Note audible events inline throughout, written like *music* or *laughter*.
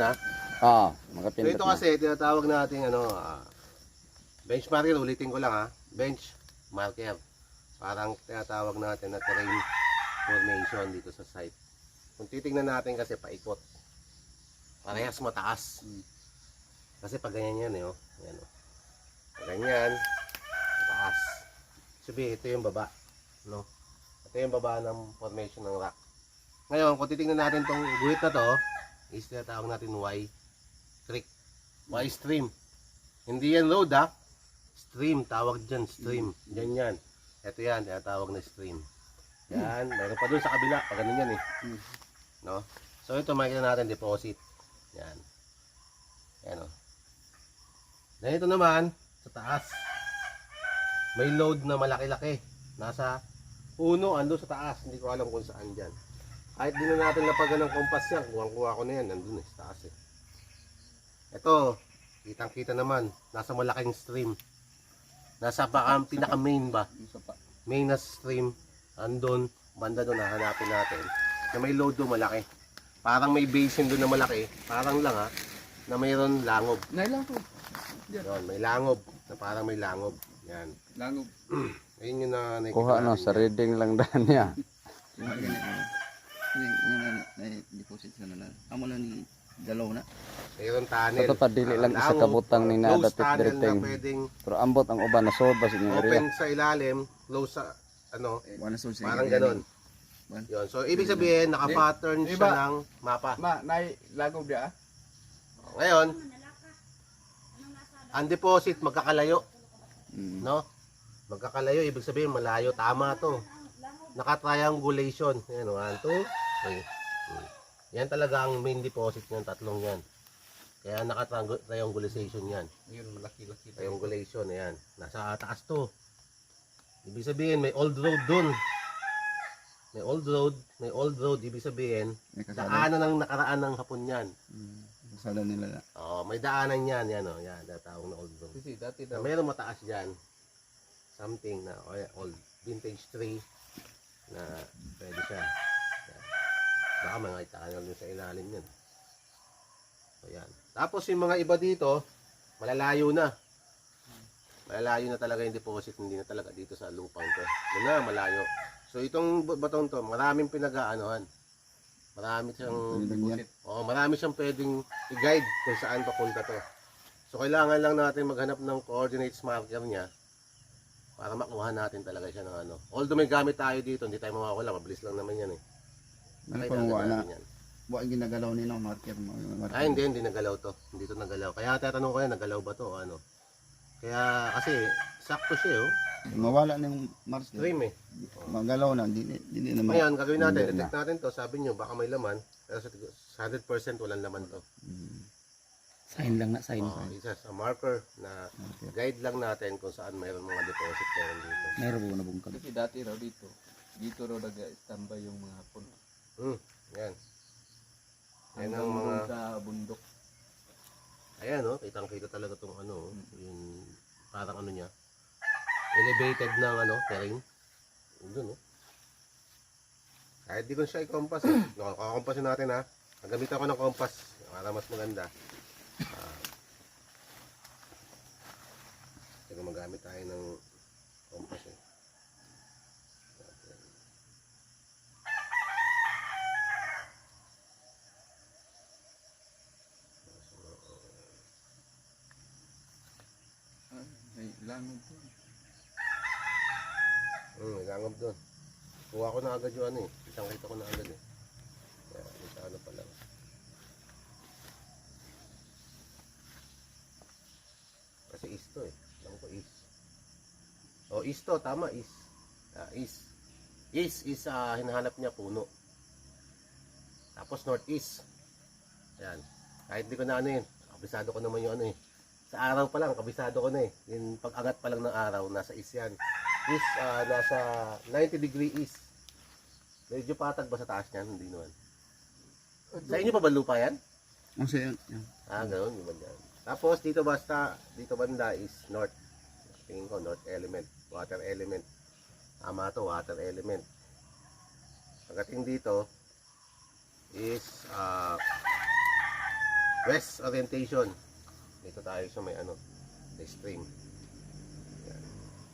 na. Oo, So makapindot ito na. kasi tinatawag natin ano, ah, bench marker, ulitin ko lang ha. Bench marker. Parang tinatawag natin na terrain formation dito sa site. Kung titingnan natin kasi paikot. Parehas mataas. Kasi pag ganyan yan eh, oh. Ayan, oh. Pag ganyan, mataas. Sabi, ito yung baba. No? Ito yung baba ng formation ng rock. Ngayon, kung titingnan natin tong guhit na to, is tinatawag natin Y creek. Y stream. Hindi yan road ha. Stream, tawag dyan, stream. Yan yan. Ito yan, tinatawag na stream. Yan, meron pa dun sa kabila, pag ganun yan eh. No? So ito makikita natin deposit. Yan. Yan o. Then ito naman, sa taas. May load na malaki-laki. Nasa uno, ando sa taas. Hindi ko alam kung saan dyan. Kahit di na natin lapagan ng kompas yan, kuha-kuha ko na yan, nandun eh, sa taas eh. Ito, kitang-kita naman, nasa malaking stream. Nasa baka pinaka main ba? Main na stream, andun, banda doon, hahanapin natin. Na may load doon malaki. Parang may basin doon na malaki, parang lang ha, na mayroon langob. Nailang ko. Yun, may langob, na parang may langob. Yan. Langob. *clears throat* Ayun yun na nakikita Kuha no, sa yan. reading lang daan niya. Deposit sa nalan. Amo lang ni dalaw na. Mayroon tunnel. Sa totoo, dili lang Ah, isa langob, kabutang ni closed Nada tunnel Direkteng. Pero ambot ang uban na sold ba sa inyong area. open sa ilalim, close sa ano, sa. parang ganun. Yun. So, ibig sabihin, naka-pattern siya ng mapa. Ma, nay lagob dia. ah. Ngayon, ang deposit magkakalayo, Mm. no? Magkakalayo, ibig sabihin malayo, tama to. Naka-triangulation. Yan, 1, 2, 3. Hmm. Yan talaga ang main deposit niyan, tatlong yan. Kaya naka-triangulation yan. Ayun malaki-laki. Triangulation, ayan. Nasa taas to. Ibig sabihin, may old road dun. May old road, may old road, ibig sabihin, May daanan ng nakaraan ng hapon yan. Mm. Kasada nila na. Oh, may daanan yan, yan oh, yan, natawag na old road. Kasi dati Na daw. mayroong mataas dyan, something na oh, old vintage tree na pwede siya. Baka mga itangal yun sa ilalim yan. So, yan. Tapos yung mga iba dito, malalayo na. Malalayo na talaga yung deposit, hindi na talaga dito sa lupang to. Yun na, malayo. So itong batong to, maraming pinag-aanohan. Marami siyang yan. Oo, marami siyang pwedeng i-guide kung saan papunta to. So kailangan lang natin maghanap ng coordinates marker niya para makuha natin talaga siya ng ano. Although may gamit tayo dito, hindi tayo mawawala, mabilis lang naman yan eh. Ano agad wala? Wa ginagalaw ni no marker mo. Marker. Ah, hindi, hindi nagalaw to. Hindi to nagalaw. Kaya tatanong ko yan, nagalaw ba to o ano? Kaya kasi sakto siya oh. Mawala na yung marker. Stream eh. Magalaw na, di di di naman. Ngayon, gagawin natin, Hindi na. detect natin to. Sabi nyo, baka may laman. Pero sa 100% walang laman to. Mm. Sign lang na sign. Oh, isa sa marker na guide lang natin kung saan mayroon mga deposit meron dito. Meron mo na bungkag. Kasi dati raw dito. Dito raw nag-standby yung mga hapon. Hmm, yan. Yan ang mga, doon sa bundok. ayan oh, kitang kita talaga tong ano, oh, yung parang ano niya, elevated ng ano, terrain. Yun dun oh. Kahit di ko siya i-compass eh. *coughs* Kakakompasin natin ha. Nagamit ako ng compass para mas maganda. Ah. Teka, magamit tayo ng compass eh. Langob to. Hmm, langob doon. Kuha ko na agad yung ano eh. Isang kita ko na agad eh. Kaya, isa ano pa lang. Kasi east to eh. Alam ko east. Oh, east to. Tama, east. Ah, east. East is ah, hinahanap niya puno. Tapos northeast. Ayan. Kahit di ko na ano yun. Kabisado ko naman yung ano eh. Sa araw pa lang, kabisado ko na eh. Yung pag-angat pa lang ng araw, nasa east yan is ah, nasa 90 degree east. Medyo patag ba sa taas niyan? Hindi naman. Sa inyo pa ba lupa yan? Ang sayo. yan. Ah, ganoon yung banda. Tapos dito basta, dito banda is north. Tingin ko north element, water element. Tama to, water element. Pagdating dito is ah west orientation. Dito tayo sa may ano, sa stream. Yan.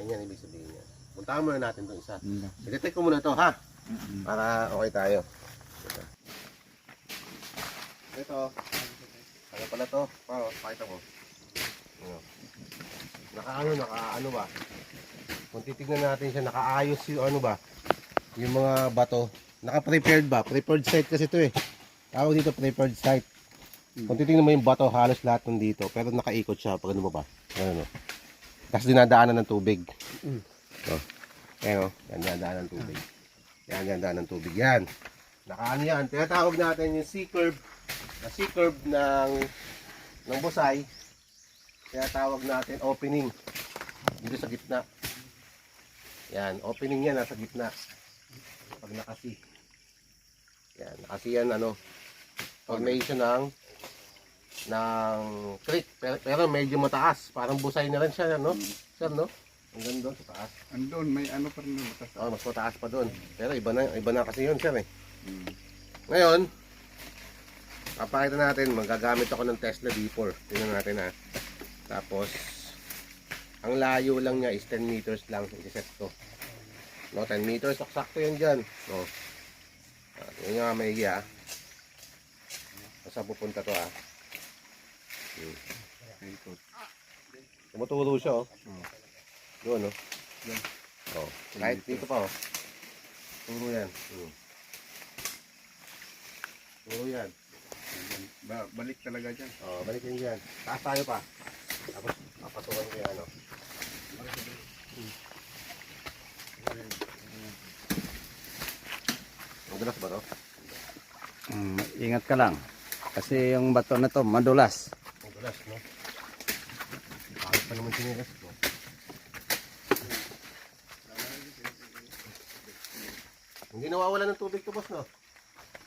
Yan yan ibig sabihin niya. Puntahan muna natin itong isa. I-detect ko muna to ha. Para okay tayo. Ito. Ito. Ano pala to? Pa, pakita mo. Ano? Nakaano, nakaano ba? Kung titignan natin siya, nakaayos yung ano ba? Yung mga bato. Naka-prepared ba? Prepared site kasi to eh. Tawag dito prepared site. Kung titignan mo yung bato, halos lahat nandito. Pero nakaikot siya pag ano ba? Ano no? Tapos dinadaanan ng tubig. Oh. Ayan o. Yan, dinadaanan ng tubig. Yan, dinadaanan ng tubig. Yan. Nakaano yan. Tinatawag natin yung C-curve. Na C-curve ng ng busay. Tinatawag natin opening. Dito sa gitna. Yan. Opening yan nasa gitna. Pag nakasi. Yan. Nakasi yan ano. Formation ng ng creek. Pero, pero medyo mataas. Parang busay na rin siya. No? Sir, no? Ang ganda sa taas. Andun, may ano pa rin doon. Oh, mas mataas pa doon. Pero iba na, iba na kasi yun, sir eh. Hmm. Ngayon, papakita natin, magagamit ako ng Tesla D4. Tingnan natin ha. Tapos, ang layo lang niya is 10 meters lang. I-set ko. No, 10 meters. Sakto yan dyan. No. Ah, yun nga may ha. Saan pupunta to ha? Ikot. Tumuturo siya oh. Doon oh. Yan. Oh. Kahit dito pa oh. Turo yan. Hmm. Turo yan. Ba, balik talaga dyan. Oh, balik yun dyan. Taas tayo pa. Tapos, papatukan ko yung ano. Madulas ba to? Mm, ingat ka lang. Kasi yung bato na to, madulas. Madulas, no? Bakit pa naman sinilas ko? Hindi nawawala ng tubig to, boss, no?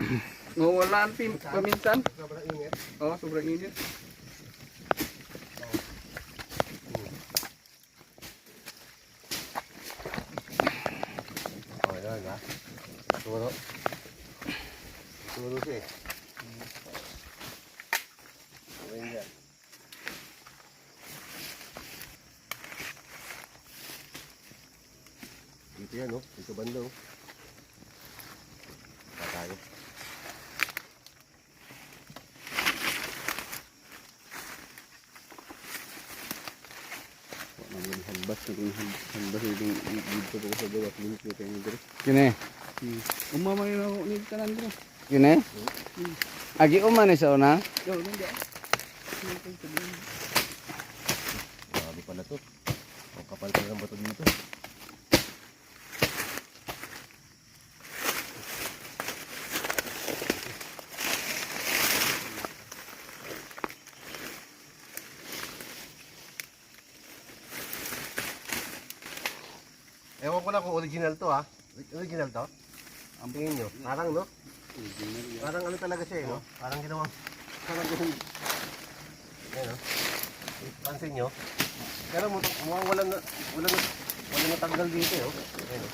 *clears throat* Wala ang pim, paminsan. Sobrang init. Oo, sobrang init. Oh, yun, ha? Turo. Turo siya, eh. Yun yan. Oh. Dito banda, oh. Na kung halbas yung dito ko sa bawat limit ko tayo dito. Kini. Umama yun ako ni kanan dito. Kini. Agi uman ni sa una. Yo, nandiya. Grabe pala to. Ang kapal pala ng bato dito. Lang kung original to ha. Original to? Ang tingin nyo. Parang no? Parang ano talaga siya eh no? Parang ginawa. Parang ginawa. Ayan no? Pansin nyo? Pero mu- mukhang wala na, wala na, wala na tanggal dito eh. Oh. Ayan oh.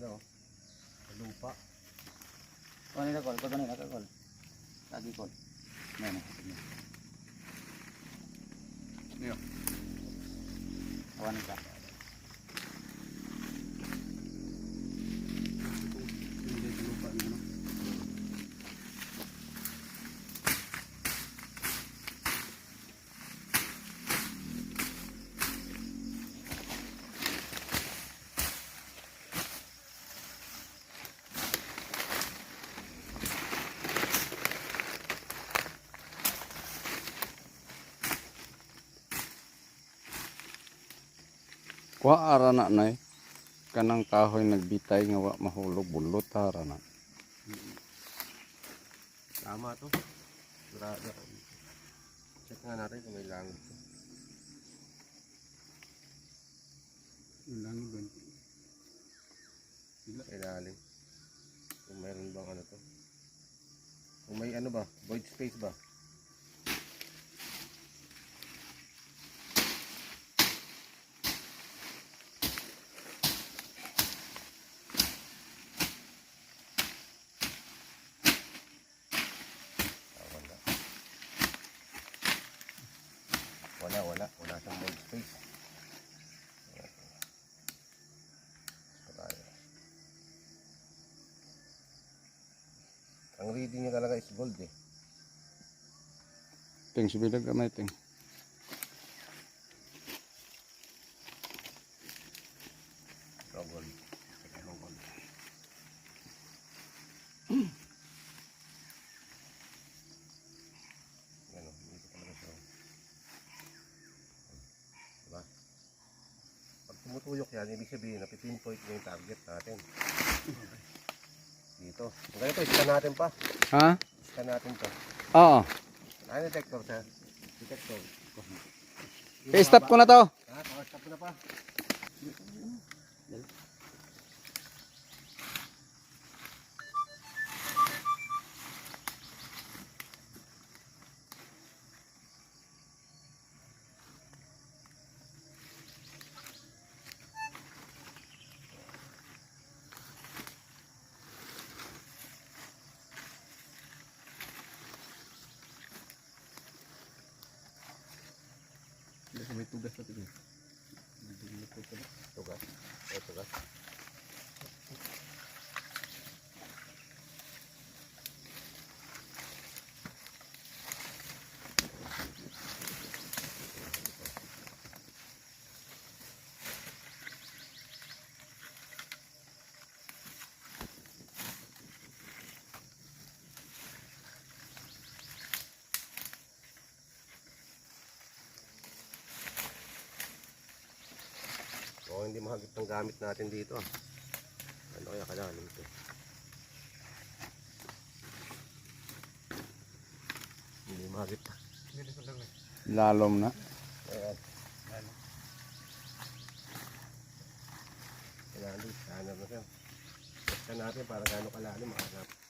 ganito lupa. Kung nila call kung nila call. Lagi call. Meron ano yun ano yun? Ano Wa ara na nay. Kanang kahoy nagbitay nga wa mahulog bulot ara na. Tama to. Sigurado. Check nga natin kung may langit. Ilang ba? Sa ilalim. Kung meron bang ano to. Kung may ano ba, void space ba? Ah, wala. Wala, wala. Wala siyang void space. Ito tayo. Reading niya talaga is gold eh. Ting sibilag gamay ting. Ito gold. Ito gold. Yan o, dito talaga siya. Diba? Pag tumutuyok yan, ibig sabihin na pinpoint niya yung target natin. Dito. Scan natin pa. Ha? Scan natin to. Oo. Ano detector sir? Detector. I-stop ko na to. Ha? Pakastop na pa. Tugas na tingin. Tugas. Eh, tugas. Hindi mahagip ng gamit natin dito ah. Ano kaya kalalim ito? Hindi mahagip pa. Lalom na. Ayan. Kalalim. Hanap na siya. Natin para gaano kalalim mahanap.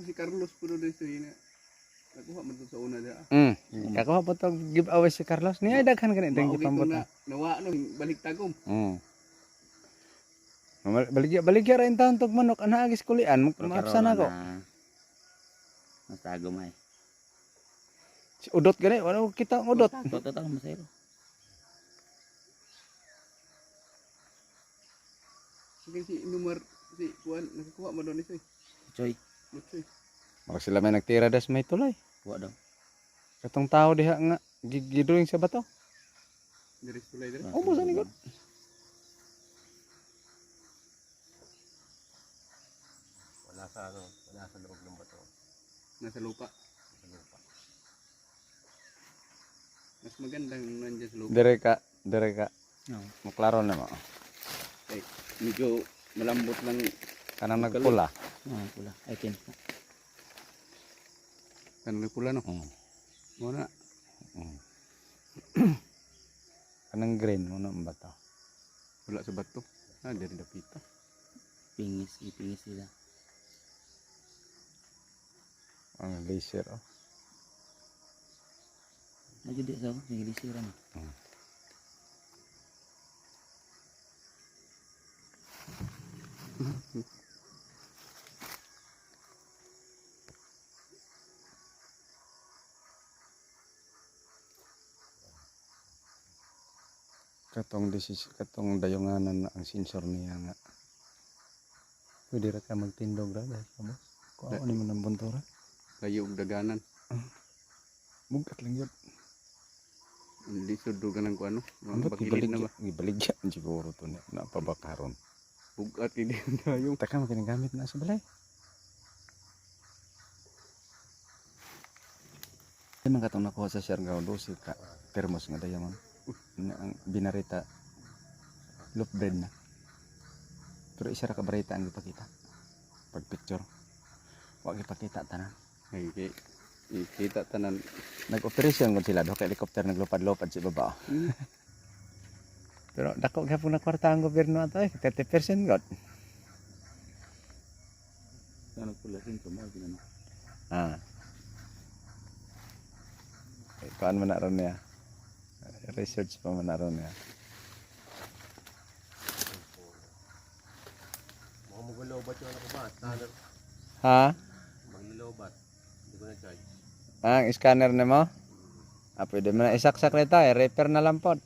Kato si Carlos puno din sa ina. Nakuha man to sa una da. Hmm. Kakuha po to giveaway si Carlos. Niya daghan ka nito Mao yung gito gipambot. na nawa no balik tagom. Hmm. Baligya baligya ra taon tog manok ana agis kulian maapsan ako. Mas tago may. Si udot gani wala ko kita ang udot. Toto tago masayro. Sige si number si kuan nakakuha mo doon isoy. Choy. Lutsoy. Mara sila may nagtira das may tulay. Wa daw. Katong tao diha nga gi- giduling sa bato. Diri sulay diri. Oh, busa ni God. Wala sa ano, wala sa loob ng bato. Nasa lupa. Sa lupa. Mas magandang nandiyan sa lupa. Dire ka, dire ka. No. Maklaro na mo. Ay, medyo malambot lang Kanang nagpula. Ah, pula. Ay kin. kanang pula no. Hmm. *clears throat* Mo na. Kanang green mo na ang bato. Wala sa bato. Ah, diri dapita. Pingis, ipingis sila. Ang laser oh. Aja di sa nagilisiran. *laughs* katong disis katong dayunganan na ang sensor niya nga. Pwede ra ka magtindog ra dahil kamo ko ako ni man ang buntura kayo og daganan bugat lang yun. Hindi sudugan ang kuano mga bakilid na ba? gibaligya siguro to na napabakaron. Bugat kini dayong *laughs* taka makigamit na sa balay. Di man katong nakuha sa Siargao 12 ka thermos nga dayaman. Ang binarita loaf bread na. Pero isa ra ka barita ang ipakita. Pag picture. Wa gipakita tanan. Ay, kay, ikita tanan. Nag-operasyon gud sila do kay helicopter naglupad-lupad sa baba. *laughs* Pero dako gyapon na kwarta ang gobyerno ato eh 30% god. Ano pula mo ginano. Ah. Kuan man na ron niya. Research pa man na ron niya. Mga magulobat yung ano ko ba? Ha? Maglilobat. Hindi ko na-charge. Ah, ang scanner nimo? Ah, pwede mo na isaksak nito eh. Repair na lang po.